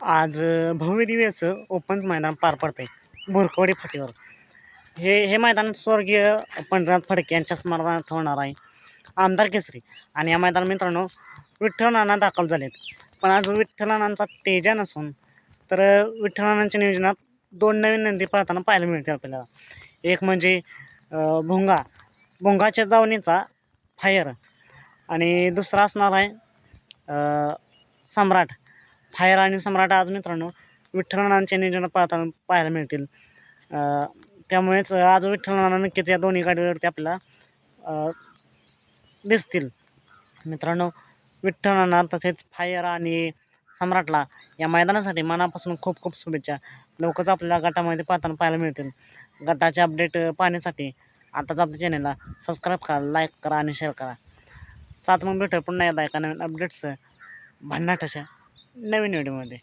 आज भव्यदिव्य भव्य असं ओपनच मैदान पार पडतंय. भुरकवडी फाटीवर. हे हे मैदान स्वर्गीय पंढरनाथ फडके यांच्या स्मरणार्थ होणार आहे आमदार केसरी. आणि या मैदान मित्रांनो विठ्ठल नाना दाखल झालेत. पण आज विठ्ठल नानांचा तेजा नसून तर अ, विठ्ठल नानांच्या नियोजनात दोन नवीन नंदी पळताना पाहायला मिळतील आपल्याला. एक म्हणजे भोंगा भुंगा. भुंगाच्या दावणीचा फायर आणि दुसरा असणार आहे सम्राट. फायर आणि सम्राट आज मित्रांनो विठ्ठलनानांच्या नियोजनात पाहताना पाहायला मिळतील. त्यामुळेच आज विठ्ठलनाना नक्कीच या दोन्ही गाडीवरती आपल्याला दिसतील. मित्रांनो विठ्ठलांना तसेच फायर आणि सम्राटला या मैदानासाठी मनापासून खूप खूप शुभेच्छा. लवकरच आपल्याला गटामध्ये पाहताना पाहायला मिळतील. गटाचे अपडेट पाहण्यासाठी आताच आपल्या चॅनलला सबस्क्राईब करा लाईक करा आणि शेअर करा. चात मग भेटू पुन्हा एकदा एका नवीन अपडेट्स भन्नाट अशा. नवीन व्हिडिओमध्ये.